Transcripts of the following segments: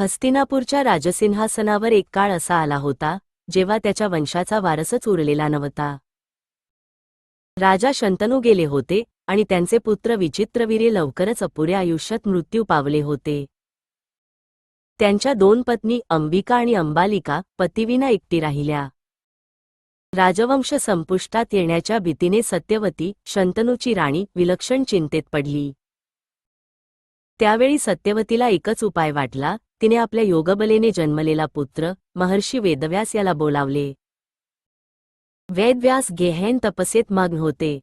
हस्तिनापूरच्या राजसिंहासनावर एक काळ असा आला होता जेव्हा त्याच्या वंशाचा वारसच उरलेला नव्हता. राजा शंतनू गेले होते आणि त्यांचे पुत्र विचित्रवीरे लवकरच अपुऱ्या आयुष्यात मृत्यू पावले होते. त्यांच्या दोन पत्नी अंबिका आणि अंबालिका पतिविना एकटी राहिल्या. राजवंश संपुष्टात येण्याच्या भीतीने सत्यवती शंतनूची राणी विलक्षण चिंतेत पडली. त्यावेळी सत्यवतीला एकच उपाय वाटला तिने आपल्या योगबलेने जन्मलेला पुत्र महर्षी वेदव्यास याला बोलावले. वेदव्यास गेहेन तपसेत मग्न होते.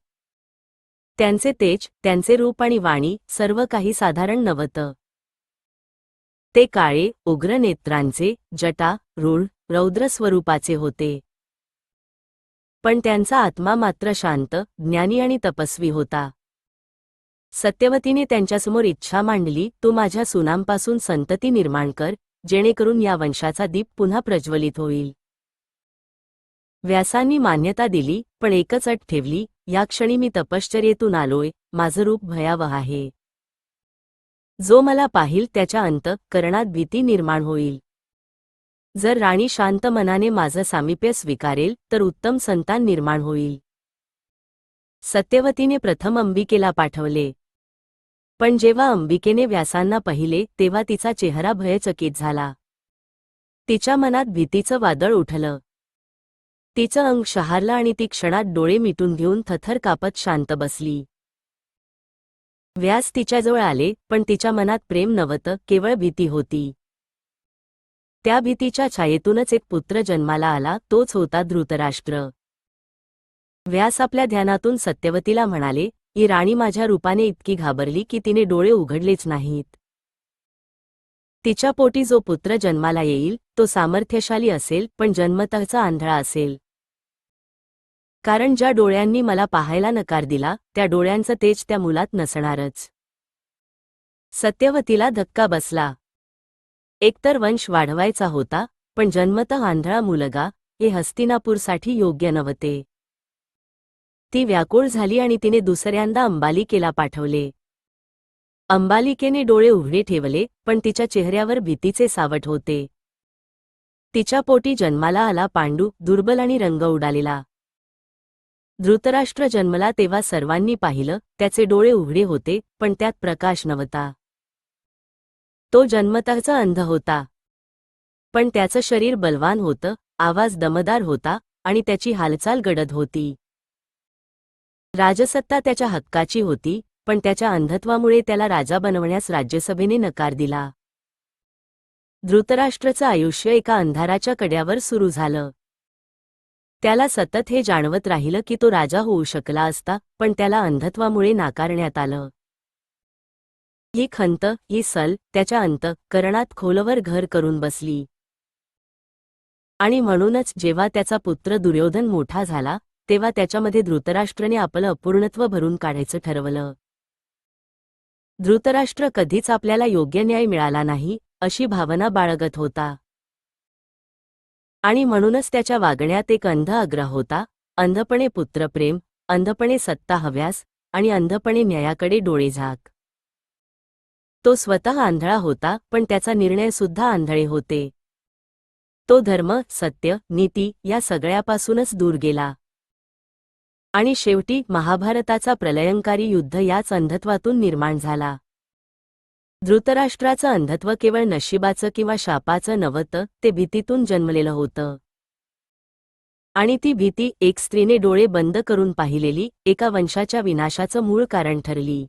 त्यांचे तेज त्यांचे रूप आणि वाणी सर्व काही साधारण नव्हतं. ते काळे उग्र नेत्रांचे जटा रूढ रौद्र स्वरूपाचे होते. पण त्यांचा आत्मा मात्र शांत ज्ञानी आणि तपस्वी होता. सत्यवतीने त्यांच्यासमोर इच्छा मांडली तू माझ्या सुनांपासून संतती निर्माण कर जेणेकरून या वंशाचा दीप पुन्हा प्रज्वलित होईल. व्यासांनी मान्यता दिली पण एकच अट ठेवली या क्षणी मी तपश्चर्येतून आलोय माझं रूप भयावह आहे. जो मला पाहिल त्याच्या अंत करणात भीती निर्माण होईल. जर राणी शांत मनाने माझं सामीप्य स्वीकारेल तर उत्तम संतान निर्माण होईल. सत्यवतीने प्रथम अंबिकेला पाठवले पण जेव्हा अंबिकेने व्यासांना पाहिले तेव्हा तिचा चेहरा भयचकित झाला. तिच्या मनात भीतीचं वादळ उठलं. तिचं अंग शहारलं आणि ती क्षणात डोळे मिटून घेऊन थथर कापत शांत बसली. व्यास तिच्याजवळ आले पण तिच्या मनात प्रेम नव्हतं केवळ भीती होती. त्या भीतीच्या छायेतूनच एक पुत्र जन्माला आला तोच होता धृतराष्ट्र. व्यास आपल्या ध्यानातून सत्यवतीला म्हणाले ही राणी माझ्या रूपाने इतकी घाबरली की तिने डोळे उघडलेच नाहीत. तिच्या पोटी जो पुत्र जन्माला येईल तो सामर्थ्यशाली असेल पण जन्मतःचा आंधळा असेल. कारण ज्या डोळ्यांनी मला पाहायला नकार दिला त्या डोळ्यांचं तेज त्या मुलात नसणारच. सत्यवतीला धक्का बसला. एकतर वंश वाढवायचा होता पण जन्मतः आंधळा मुलगा हे हस्तिनापूरसाठी योग्य नव्हते. ती व्याकुळ झाली आणि तिने दुसऱ्यांदा अंबालिकेला पाठवले. अंबालिकेने डोळे उघडे ठेवले पण तिच्या चेहऱ्यावर भीतीचे सावट होते. तिच्या पोटी जन्माला आला पांडू दुर्बल आणि रंग उडालेला. धृतराष्ट्र जन्मला तेव्हा सर्वांनी पाहिलं त्याचे डोळे उघडे होते पण त्यात प्रकाश नव्हता. तो जन्मतःचा अंध होता. पण त्याचं शरीर बलवान होतं आवाज दमदार होता आणि त्याची हालचाल गडद होती. राजसत्ता त्याच्या हक्काची होती पण त्याच्या अंधत्वामुळे त्याला राजा बनवण्यास राज्यसभेने नकार दिला. धृतराष्ट्रचं आयुष्य एका अंधाराच्या कड्यावर सुरू झालं. त्याला सतत हे जाणवत राहिलं की तो राजा होऊ शकला असता पण त्याला अंधत्वामुळे नाकारण्यात आलं. ही खंत ही सल त्याच्या अंत करणात खोलवर घर करून बसली. आणि म्हणूनच जेव्हा त्याचा पुत्र दुर्योधन मोठा झाला तेव्हा त्याच्यामध्ये धृतराष्ट्रने आपलं अपूर्णत्व भरून काढायचं ठरवलं. धृतराष्ट्र कधीच आपल्याला योग्य न्याय मिळाला नाही अशी भावना बाळगत होता. आणि म्हणूनच त्याच्या वागण्यात एक अंध आग्रह होता अंधपणे पुत्रप्रेम अंधपणे सत्ता हव्यास आणि अंधपणे न्यायाकडे डोळे झाक. तो स्वतः आंधळा होता पण त्याचा निर्णय सुद्धा आंधळे होते. तो धर्म सत्य नीती या सगळ्यापासूनच दूर गेला. आणि शेवटी महाभारताचा प्रलयंकारी युद्ध याच अंधत्वातून निर्माण झाला. धृतराष्ट्राचं अंधत्व केवळ नशिबाचं किंवा शापाचं नव्हतं ते भीतीतून जन्मलेलं होतं. आणि ती भीती एक स्त्रीने डोळे बंद करून पाहिलेली एका वंशाच्या विनाशाचं मूळ कारण ठरली.